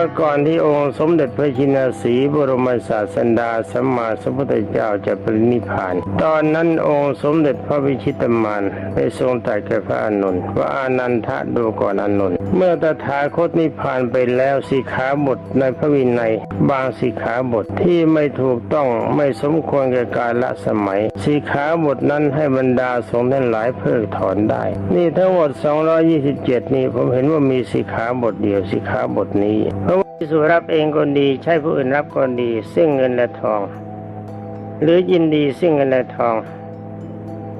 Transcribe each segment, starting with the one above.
มื่อก่อนที่องค์สมเด็จพระชินสีบรมศาสดาสัมมาสัมพุทธเจ้าจะปรินิพพาน ตอนนั้นองค์สมเด็จพระวิชิตมานได้ทรงตรัสแก่พระอานนท์ว่าอานันทะดูก่อนอานนท์เมื่อตถาคตนิพานไปแล้วสิขาบทในพระวินัย บางสิขาบทที่ไม่ถูกต้องไม่สมควรแก่กาลสมัยสิขาบทนั้นให้บรรดาสงฆ์ทั้งหลายเพิกถอนได้ นี่ทั้งหมด 227 นี่ผมเห็นว่ามีสิขาบทเดียวสิขาบทนี้ ที่สุรับเองก็ดีใช้ผู้อื่นรับก็ดี ซึ่งเงินและทอง หรือยินดีซึ่งเงินและทอง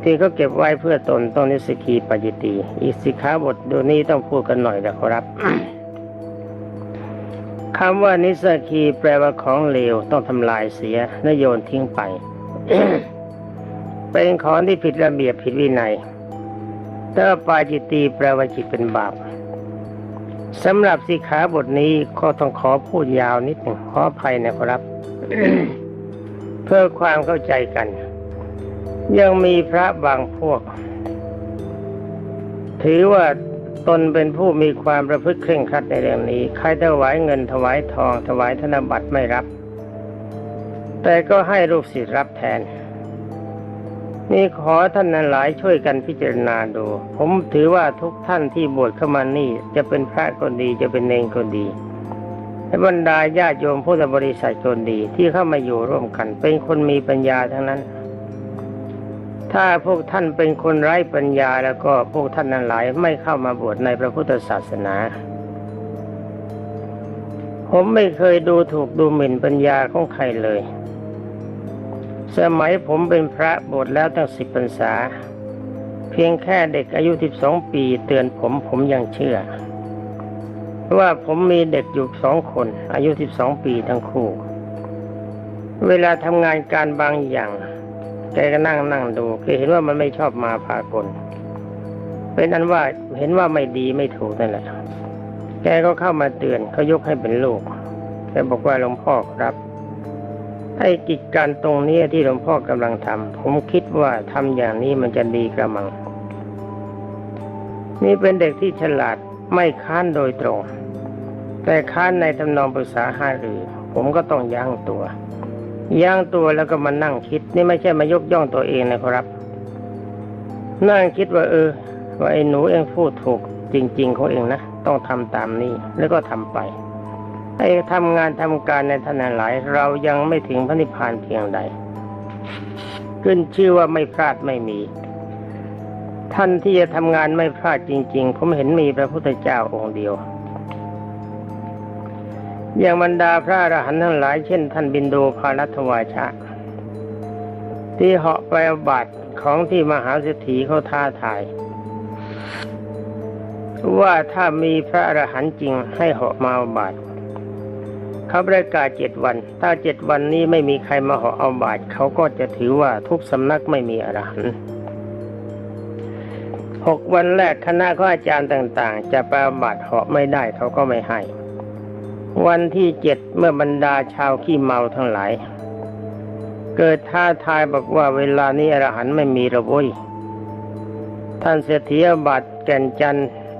ที่เขาเก็บไว้เพื่อตนต้องนิสกีปัจจิตีอีกสิขาบทดูนี้ต้องพูดกันหน่อยนะครับคำว่านิสกีแปลว่าของเลวต้องทำลายเสียและโยนทิ้งไป เป็นของที่ผิดระเบียบผิดวินัยถ้าปาจิตีแปลว่าจิตเป็นบาป สำหรับสิกขาบทนี้ก็ต้องขอพูดยาวนิดหนึ่งขออภัยนะครับ เพื่อความเข้าใจกัน ยังมีพระบางพวก ถือว่าตนเป็นผู้มีความประพฤติเคร่งครัดในเรื่องนี้ ใครถวายเงินถวายทอง ถวายธนบัตรไม่รับ แต่ก็ให้ลูกศิษย์รับแทน นี่ขอท่านนันหลายช่วยกันพิจารณาดู ผมถือว่าทุกท่านที่บวชเข้ามานี่ จะเป็นพระก็ดีจะเป็นเนรก็ดีและบรรดาญาติโยมพุทธบริษัทก็ดีที่เข้ามาอยู่ร่วมกัน เป็นคนมีปัญญาทั้งนั้น ถ้าพวกท่านเป็นคนไร้ปัญญาแล้วก็พวกท่านนั้นหลายไม่เข้ามาบวชในพระพุทธศาสนา ผมไม่เคยดูถูกดูหมิ่นปัญญาของใครเลย สมัยผมเป็นพระบวชแล้วตั้งสิบพรรษา เพียงแค่เด็กอายุสิบสองปีเตือนผมผมยังเชื่อ เพราะว่าผมมีเด็กอยู่สองคน อายุสิบสองปีทั้งคู่ เวลาทำงานการบางอย่าง แกก็นั่งนั่งดูแกเห็นว่ามันไม่ชอบมาพากลเป็นอันว่าเห็นว่าไม่ดีไม่ถูกนั่นแหละ แกก็เข้ามาเตือนเขายกให้เป็นลูกแกบอกว่าหลวงพ่อครับ ไอ้กิจการตรงนี้ที่หลวงพ่อกำลังทำผมคิดว่าทำอย่างนี้มันจะดีกระมัง นี่เป็นเด็กที่ฉลาดไม่ค้านโดยตรง แต่ค้านในทำนองภาษาหารือ ผมก็ต้องยั้งตัวย่างตัวแล้วก็มานั่งคิด นี่ไม่ใช่มายกย่องตัวเองนะครับ นั่งคิดว่า เออ ว่าไอ้หนูเองพูดถูกจริง ๆ ของเองนะ ต้องทำตามนี้แล้วก็ทำไป ไอ้ทำงานทำการในท่านหลาย เรายังไม่ถึงพระนิพพานเพียงใด ขึ้นชื่อว่าไม่พลาดไม่มี ท่านที่จะทำงานไม่พลาดจริง ๆ ผมเห็นมีพระพุทธเจ้าองค์เดียว อย่างบรรดาพระอรหันต์ทั้งหลายเช่น ท่านบินโดพารัตวาชะ ที่เหาะไปเอาบาตของที่มหาเศรษฐีเขาท้าทายว่าถ้ามีพระอรหันต์จริงให้เหาะมาเอาบาตร เขาประกาศเจ็ดวัน ถ้าเจ็ดวันนี้ไม่มีใครมาหาะเอาบาตรเขาก็จะถือว่าทุกสำนักไม่มีอรหันต์หกวันแรกคณะของอาจารย์ต่าง ๆ จะปเอาบาตรเหาะไม่ได้เขาก็ไม่ให้ วันที่เจ็ดเมื่อบรรดาชาวขี้เมาทั้งหลาย เกิดท้าทายบอกว่าเวลานี้อรหันต์ไม่มีระเว้ยท่านเศรษฐีเอาบัตรแก่นจัน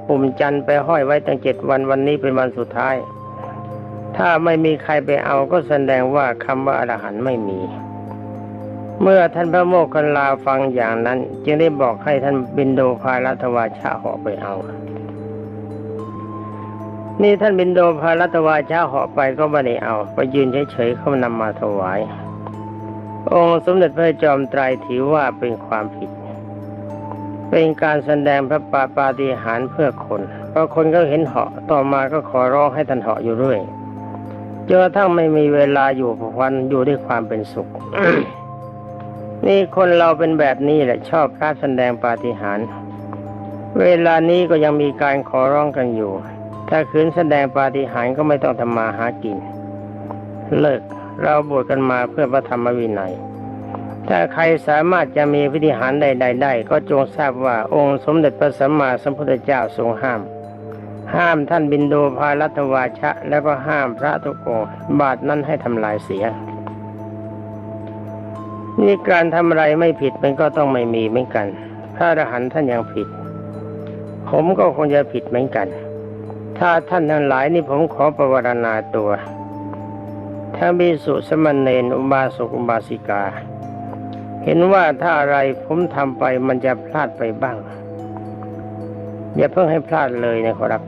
ปุ่มจันไปห้อยไว้ตั้งเจ็ดวันวันนี้เป็นวันสุดท้าย ถ้าไม่มีใครไปเอาก็แสดงว่าคำว่าอรหันต์ไม่มี เมื่อท่านพระโมคคัลลาฟังอย่างนั้น จึงได้บอกให้ท่านบินโดพาลัตวาชาหาะไปเอานี่ท่านบินโดพาลัตวาชาหาะไปก็ไม่ได้เอา ไปยืนเฉยๆเขานำมาถวาย องค์สมเด็จพระจอมไตรถือว่าเป็นความผิด เป็นการแสดงพระปาปาฏิหาริย์เพื่อคนเพราะคนก็เห็นเหาะต่อมาก็ขอร้องให้ท่านเหาะอยู่เรื่อย จนกระทั่งไม่มีเวลาอยู่วันอยู่ด้วยความเป็นสุข นี่คนเราเป็นแบบนี้แหละชอบพระแสดงปาฏิหาริย์เวลานี้ก็ยังมีการขอร้องกันอยู่ ถ้าคืนแสดงปาฏิหาริย์ก็ไม่ต้องทำมาหากิน เลิกเราบวชกันมาเพื่อพระธรรมวินัย ถ้าใครสามารถจะมีวิธีหารใดๆได้ ก็จงทราบว่าองค์สมเด็จพระสัมมาสัมพุทธเจ้าทรงห้าม ห้ามท่านบินโดพาลัตวาชะ แล้วก็ห้ามพระทุกองบาทนั้นให้ทำลายเสีย นี่การทำอะไรไม่ผิดมันก็ต้องไม่มีเหมือนกัน พระอรหันต์ท่านยังผิด ผมก็คงจะผิดเหมือนกัน ถ้าท่านทั้งหลายนี่ผมขอประวรณาตัวถ้ามีสุสมณเณรอุบาสกอุบาสิกา เห็นว่าถ้าอะไรผมทำไปมันจะพลาดไปบ้างอย่าเพิ่งให้พลาดเลยนะครับ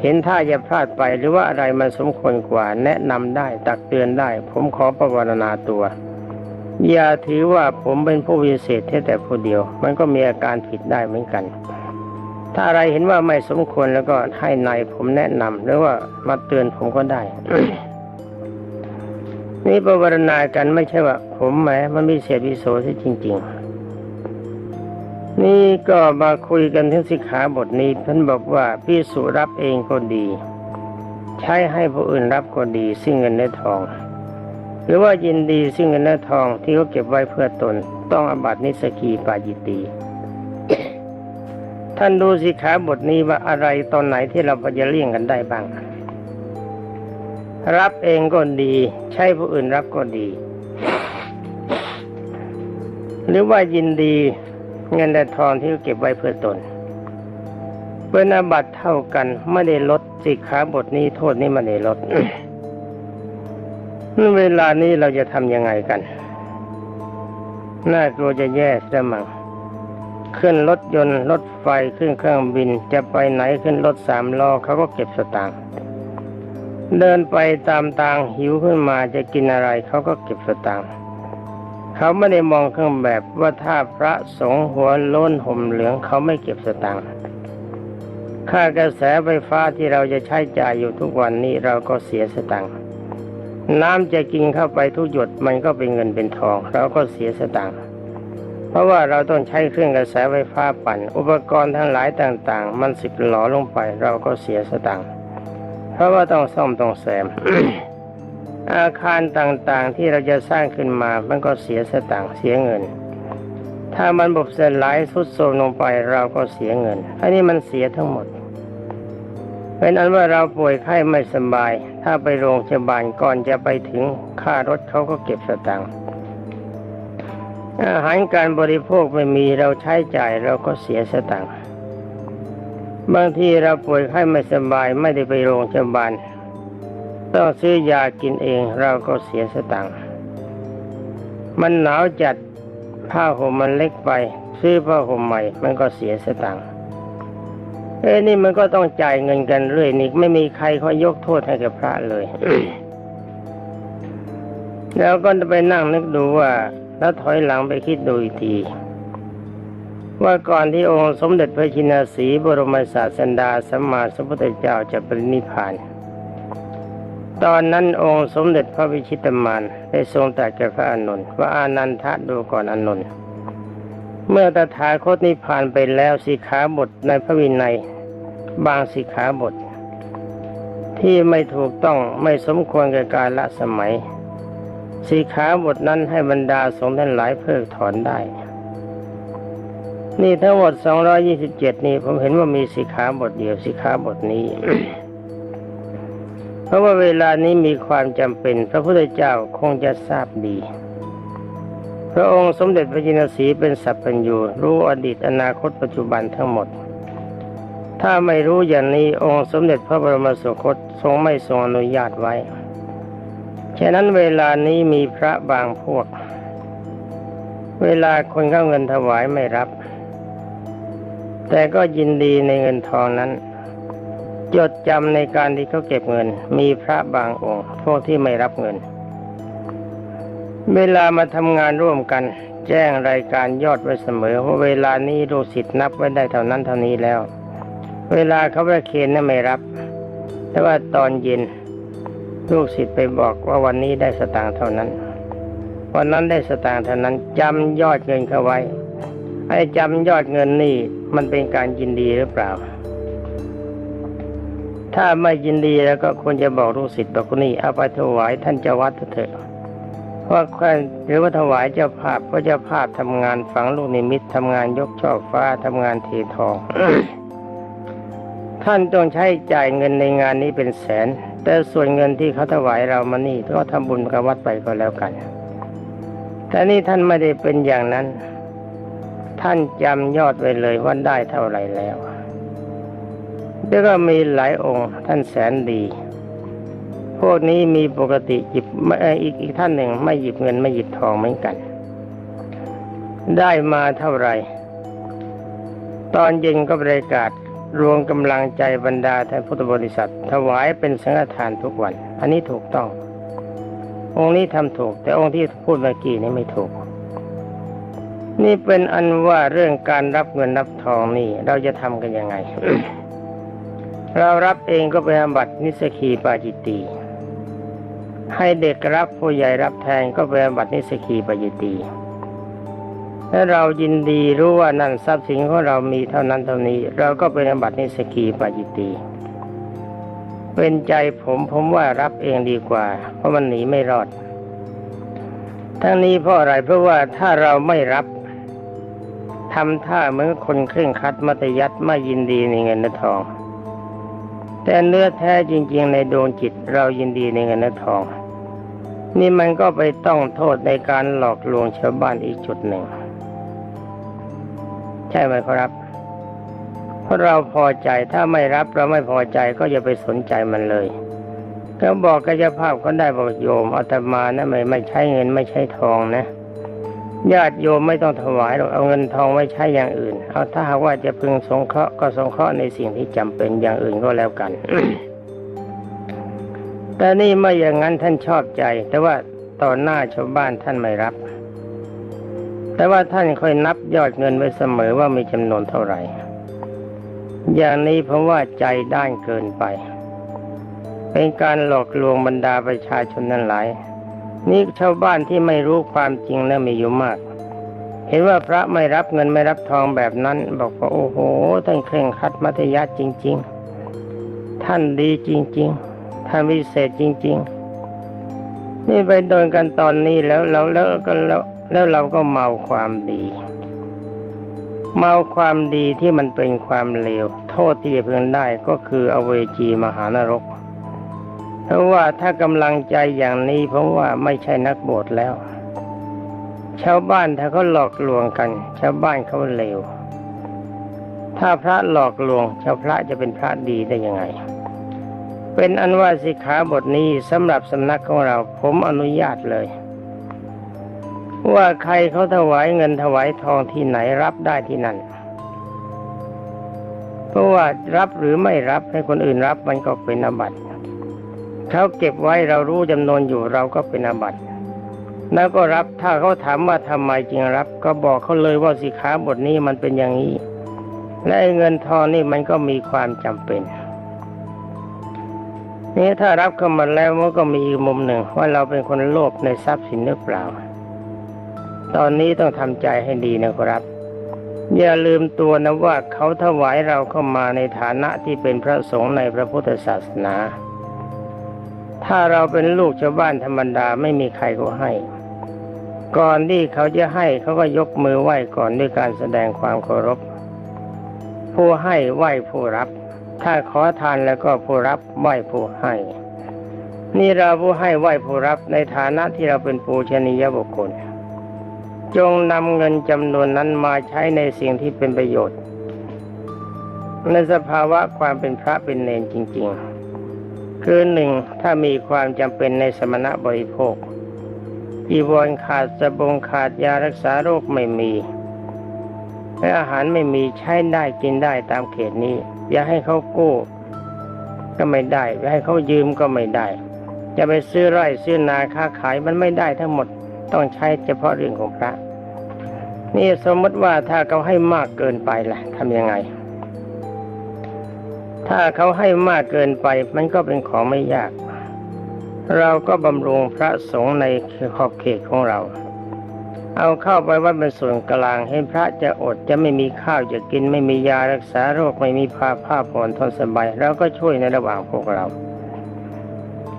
เห็นถ้าจะพลาดไปหรือว่าอะไรมันสมควรกว่าแนะนำได้ตักเตือนได้ ผมขอประวรณาตัว อย่าถือว่าผมเป็นผู้วิเศษแค่แต่ผู้เดียว มันก็มีอาการผิดได้เหมือนกัน ถ้าอะไรเห็นว่าไม่สมควรแล้วก็ให้นายผมแนะนำหรือว่ามาเตือนผมก็ได้นี่ประวรณากันไม่ใช่ว่า ผมแหมมันมีเศษวิโสที่จริง ๆ นี่ก็มาคุยกันถึงสิกขาบทนี้ท่านบอกว่าพิสุรับเองก็ดี ใช้ให้ผู้อื่นรับก็ดีซึ่งเงินและทอง หรือว่ายินดีซึ่งเงินและทองที่เขาเก็บไว้เพื่อตน ต้องอบัตินิสกีปาจิตตีท่านดูสิขาบทนี้ว่าอะไรตอนไหนที่เราพอจะเลี่ยงกันได้บ้าง รับเองก็ดี ใช้ผู้อื่นรับก็ดี หรือว่ายินดี เงินและทองที่เขาเก็บไว้เพื่อตนเป็นอาบัตเท่ากันไม่ได้ลดสิกขาบทนี้โทษนี้ไม่ได้ลดเวลานี้เราจะทำยังไงกัน น่ากลัวจะแย่ซะมั้งขึ้นรถยนต์รถไฟขึ้นเครื่องบินจะไปไหนขึ้นรถสามล้อเขาก็เก็บสตางค์เดินไปตามทางหิวขึ้นมาจะกินอะไรเขาก็เก็บสตางค์ เขาไม่ได้มองเครื่องแบบว่าถ้าพระสงฆ์หัวโล้นห่มเหลืองเขาไม่เก็บสตางค์ค่ากระแสไฟฟ้าที่เราจะใช้จ่ายอยู่ทุกวันนี้เราก็เสียสตางค์น้ำจะกินเข้าไปทุกหยดมันก็เป็นเงินเป็นทอง เราก็เสียสตางค์เพราะว่าเราต้องใช้เครื่องกระแสไฟฟ้าปั่น อุปกรณ์ทั้งหลายต่าง ๆ มันสึกหลอลงไปเราก็เสียสตางค์เพราะว่าต้องซ่อมต้องแซม อาคารต่างๆที่เราจะสร้างขึ้นมา มันก็เสียสตางค์เสียเงิน ถ้ามันบบเสลายสุดโทรมลงไปเราก็เสียเงิน อันนี้มันเสียทั้งหมด เป็นอันว่าเราป่วยไข้ไม่สบาย ถ้าไปโรงพยาบาลก่อนจะไปถึงค่ารถเขาก็เก็บสตางค์อาหารการบริโภคไม่มีเราใช้จ่ายเราก็เสียสตางค์บางทีเราป่วยไข้ไม่สบายไม่ได้ไปโรงพยาบาล ต้องซื้อยากินเองเราก็เสียสตางค์มันหนาวจัดผ้าห่มมันเล็กไป ซื้อผ้าห่มใหม่ มันก็เสียสตางค์เอ้นี่มันก็ต้องจ่ายเงินกันเรื่อยนี่ไม่มีใครเขายกโทษให้กับพระเลยแล้วก็จะไปนั่งนึกดูว่า แล้วถอยหลังไปคิดดูอีกที ว่าก่อนที่องค์สมเด็จพระชินสีบรมศาสดาสัมมาสัมพุทธเจ้าจะปรินิพพาน ตอนนั้นองค์สมเด็จพระวิชิตมารได้ทรงตรัสแก่พระอานนท์ว่าอานันทะดูก่อนอานนท์เมื่อตถาคตนิพพานไปแล้วสิกขาบทในพระวินัย บางสิกขาบท ที่ไม่ถูกต้องไม่สมควรแก่การละสมัยสีขาบทนั้นให้บรรดาสงฆ์ท่านหลายเพิกถอนได้ นี่ทั้งหมด 227 นี่ผมเห็นว่ามีสีขาบทเดียวสีขาบทนี้ เพราะว่าเวลานี้มีความจำเป็น พระพุทธเจ้าคงจะทราบดี พระองค์สมเด็จพระจินสีเป็นสัพพัญญูรู้อดีตอนาคตปัจจุบันทั้งหมด ถ้าไม่รู้อย่างนี้องค์สมเด็จพระบรมสุคตทรงไม่ทรงอนุญาตไว้ ฉะนั้นเวลานี้มีพระบางพวก เวลาคนเข้าเงินถวายไม่รับ แต่ก็ยินดีในเงินทองนั้น จดจำในการที่เขาเก็บเงิน มีพระบางองค์พวกที่ไม่รับเงิน เวลามาทำงานร่วมกัน แจ้งรายการยอดไว้เสมอว่าเวลานี้ลูกศิษย์นับไว้ได้เท่านั้นเท่านี้แล้ว เวลาเขาประเคนนั้นไม่รับ แต่ว่าตอนเย็นลูกศิษย์ไปบอกว่าวันนี้ได้สตางค์เท่านั้น วันนั้นได้สตางค์เท่านั้นจำยอดเงินเขาไว้ไอ้จำยอดเงินนี่มันเป็นการยินดีหรือเปล่า ถ้าไม่ยินดีแล้วก็ควรจะบอกลูกศิษย์บอกนี่เอาไปถวายท่านเจ้าวัดเถอะเพราะใครหรือว่าถวายเจ้าภาพเพราะเจ้าภาพทำงานฝังลูกนิมิตทำงานยกช่อฟ้าทำงานเททอง ท่านต้องใช้จ่ายเงินในงานนี้เป็นแสน แต่ส่วนเงินที่เขาถวายเรามานี่ก็ทำบุญกับวัดไปก็แล้วกัน แต่นี่ท่านไม่ได้เป็นอย่างนั้น ท่านจำยอดไว้เลยว่าได้เท่าไหร่แล้ว แล้วก็มีหลายองค์ท่านแสนดี พวกนี้มีปกติหยิบอ,อ,อีกอีกท่านหนึ่งไม่หยิบเงินไม่หยิบทองเหมือนกัน ได้มาเท่าไหร่ ตอนเย็นก็ประกาศรวมกำลังใจบรรดาท่านพุทธบริษัท ถวายเป็นสังฆทานทุกวัน อันนี้ถูกต้อง องค์นี้ทำถูก แต่องค์ที่พูดเมื่อกี้นี้ไม่ถูก นี่เป็นอันว่าเรื่องการรับเงินรับทองนี่ เราจะทำกันยังไง เรารับเองก็ไปอาบัตินิสกีปาจิตตีให้เด็กรับผู้ใหญ่รับแทนก็ไปอาบัตินิสกีปาจิตตีถ้าเรายินดีรู้ว่านั่นทรัพย์สินของเรามีเท่านั้นเท่านี้ เราก็ไปอาบัตินิสกีปาจิตตีเป็นใจผมผมว่ารับเองดีกว่า เพราะมันหนีไม่รอด ทั้งนี้เพราะอะไรเพราะว่าถ้าเราไม่รับทำท่าเหมือนคนเคร่งคัดมัตยัดไม่ยินดีในเงินและทอง แต่เนื้อแท้จริง ๆ ในดวงจิตเรายินดีในเงินทอง นี่มันก็ไปต้องโทษในการหลอกลวงชาวบ้านอีกจุดหนึ่ง ใช่ไหมครับเพราะเราพอใจถ้าไม่รับเราไม่พอใจก็อย่าไปสนใจมันเลยเขาบอกกายภาพก็ได้บอกโยมอาตมานะไม่ไม่ใช้เงินไม่ใช้ทองนะ ญาติโยมไม่ต้องถวายหรอกเอาเงินทองไว้ใช้อย่างอื่น เอาถ้าหากว่าจะพึงสงเคราะห์ก็สงเคราะห์ในสิ่งที่จำเป็นอย่างอื่นก็แล้วกัน แต่นี่ไม่อย่างนั้นท่านชอบใจ แต่ว่าต่อหน้าชาวบ้านท่านไม่รับ แต่ว่าท่านค่อยนับยอดเงินไว้เสมอว่ามีจำนวนเท่าไหร่ อย่างนี้ผมว่าใจด้านเกินไป เป็นการหลอกลวงบรรดาประชาชนนั้นหลาย นี่ชาวบ้านที่ไม่รู้ความจริงนะมีอยู่มาก เห็นว่าพระไม่รับเงินไม่รับทองแบบนั้น บอกว่าโอ้โหท่านเคร่งคัดมัธยัสถ์จริง ๆ ท่านดีจริง ๆ ท่านวิเศษจริง ๆ นี่ไปโดนกันตอนนี้แล้วเราแล้วก็แล้วแล้วเราก็เมาความดี เมาความดีที่มันเป็นความเลว โทษที่จะพึงได้ก็คืออเวจีมหานรก เพราะว่าถ้ากำลังใจอย่างนี้ผมว่าไม่ใช่นักบวชแล้ว ชาวบ้านถ้าเขาหลอกลวงกัน ชาวบ้านเขาเลว ถ้าพระหลอกลวง ชาวพระจะเป็นพระดีได้ยังไง เป็นอันว่าสิกขาบทนี้สำหรับสำนักของเราผมอนุญาตเลย ว่าใครเขาถวายเงินถวายทองที่ไหนรับได้ที่นั่นเพราะว่ารับหรือไม่รับให้คนอื่นรับมันก็เป็นอบัติ เขาเก็บไว้เรารู้จำนวนอยู่เราก็เป็นอาบัติแล้วก็รับถ้าเขาถามว่าทำไมจริงรับ ก็บอกเขาเลยว่าสิขาบทนี้มันเป็นอย่างนี้ และเงินทองนี่มันก็มีความจำเป็นนี่ถ้ารับเข้ามาแล้วมันก็มีอีกมุมหนึ่ง ว่าเราเป็นคนโลภในทรัพย์สินหรือเปล่า ตอนนี้ต้องทำใจให้ดีนะครับ อย่าลืมตัวนะว่าเขาถวายเราเข้ามาในฐานะที่เป็นพระสงฆ์ในพระพุทธศาสนา ถ้าเราเป็นลูกชาวบ้านธรรมดาไม่มีใครก็ให้ ก่อนที่เขาจะให้เขาก็ยกมือไหว้ก่อนด้วยการแสดงความเคารพ ผู้ให้ไหว้ผู้รับ ถ้าขอทานแล้วก็ผู้รับไหว้ผู้ให้ นี่เราผู้ให้ไหว้ผู้รับในฐานะที่เราเป็นปูชนียบุคคล จงนำเงินจำนวนนั้นมาใช้ในสิ่งที่เป็นประโยชน์ในสภาวะความเป็นพระเป็นเนรจริง ๆ คือหนึ่งถ้ามีความจำเป็นในสมณะบริโภคจีวรขาดสบงขาดยารักษาโรคไม่มีและอาหารไม่มีใช้ได้กินได้ตามเขตนี้ อย่าให้เขากู้ ก็ไม่ได้อย่าให้เขายืมก็ไม่ได้จะไปซื้อไร่ซื้อนาค้าขายมันไม่ได้ทั้งหมดต้องใช้เฉพาะเรื่องของพระ นี่สมมติว่าถ้าเขาให้มากเกินไปล่ะทำยังไง ถ้าเขาให้มากเกินไปมันก็เป็นของไม่ยาก เราก็บำรุงพระสงฆ์ในขอบเขตของเรา เอาเข้าไปวัดเป็นส่วนกลางเห็นพระจะอดจะไม่มีข้าวจะกินไม่มียารักษาโรคไม่มีผ้าผ้าผ่อนทนสบายเราก็ช่วยในระหว่างพวกเรา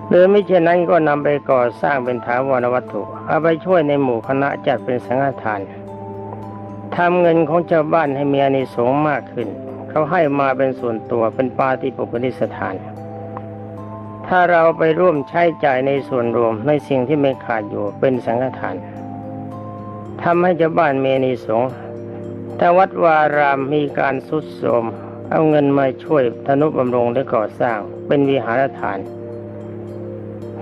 หรือไม่เช่นนั้นก็นำไปก่อสร้างเป็นถาวรวัตถุ เอาไปช่วยในหมู่คณะจัดเป็นสังฆทานทำเงินของชาวบ้านให้มีอานิสงส์มากขึ้น เขาให้มาเป็นส่วนตัวเป็นปาฏิปุปนิสถาน ถ้าเราไปร่วมใช้จ่ายในส่วนรวมในสิ่งที่ไม่ขาดอยู่เป็นสังฆทานทำให้ชาวบ้านมีนิสงถ้าวัดวารามมีการสุดโทมเอาเงินมาช่วยธนุบำรุงและก่อสร้างเป็นวิหารทาน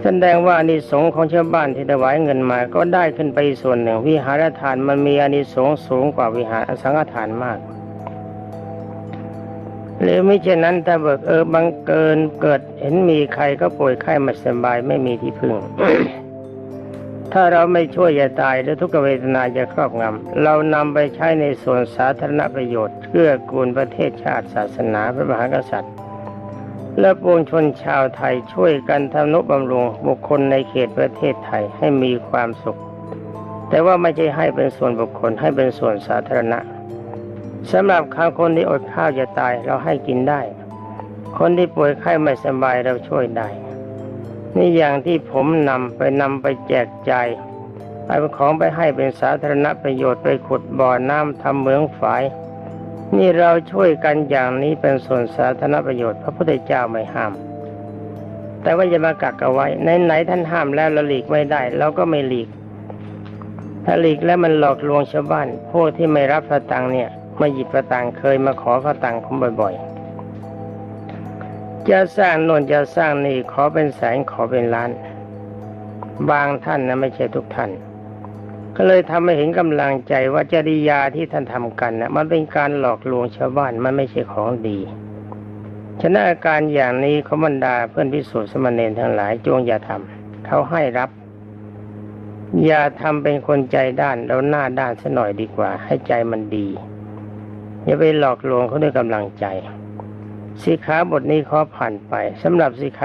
แสดงว่าอานิสงส์ของชาวบ้านที่ถวายเงินมาก็ได้ขึ้นไปส่วนหนึ่ง วิหารทานมันมีอานิสงส์สูงกว่าวิหารสังฆทานมาก หรือไม่เช่นนั้นถ้าเบิกเออบังเกินเกิดเห็นมีใครก็ป่วยไข้ไม่สบายไม่มีที่พึ่ง ถ้าเราไม่ช่วยอย่าตายและทุกขเวทนาจะครอบงำเรานำไปใช้ในส่วนสาธารณประโยชน์เพื่อกูลประเทศชาติศาสนาพระมหากษัตริย์ และปวงชนชาวไทยช่วยกันทำนุบำรุงบุคคลในเขตประเทศไทยให้มีความสุข แต่ว่าไม่ใช่ให้เป็นส่วนบุคคลให้เป็นส่วนสาธารณะ สำหรับข้างคนที่อดข้าวจะตายเราให้กินได้ คนที่ป่วยไข้ไม่สบายเราช่วยได้ นี่อย่างที่ผมนำไปนำไปแจกจ่ายเอาของไปให้เป็นสาธารณประโยชน์ไปขุดบ่อน้ำทำเหมืองฝาย นี่เราช่วยกันอย่างนี้เป็นส่วนสาธารณประโยชน์ พระพุทธเจ้าไม่ห้าม แต่ว่าจะมากักเอาไว้ไหนๆท่านห้ามแล้วเราหลีกไม่ได้เราก็ไม่หลีก ถ้าหลีกแล้วมันหลอกลวงชาวบ้านพวกที่ไม่รับสตังเนี่ย มาหยิบสตังเคยมาขอสตังผมบ่อยๆ จะสร้างโน่นจะสร้างนี่ขอเป็นแสนขอเป็นล้าน บางท่านนะไม่ใช่ทุกท่าน ก็เลยทำให้เห็นกำลังใจว่าจริยาที่ท่านทำกันนะมันเป็นการหลอกลวงชาวบ้านมันไม่ใช่ของดีฉนั้นอาการอย่างนี้ขบรรดาเพื่อนพิสูจน์สมณเณรทั้งหลายจงอย่าทำเขาให้รับ อย่าทำเป็นคนใจด้านแล้วหน้าด้านซะหน่อยดีกว่า ให้ใจมันดี อย่าไปหลอกลวงเขาด้วยกำลังใจสิขาบทนี้ขอผ่านไปสำหรับสิขา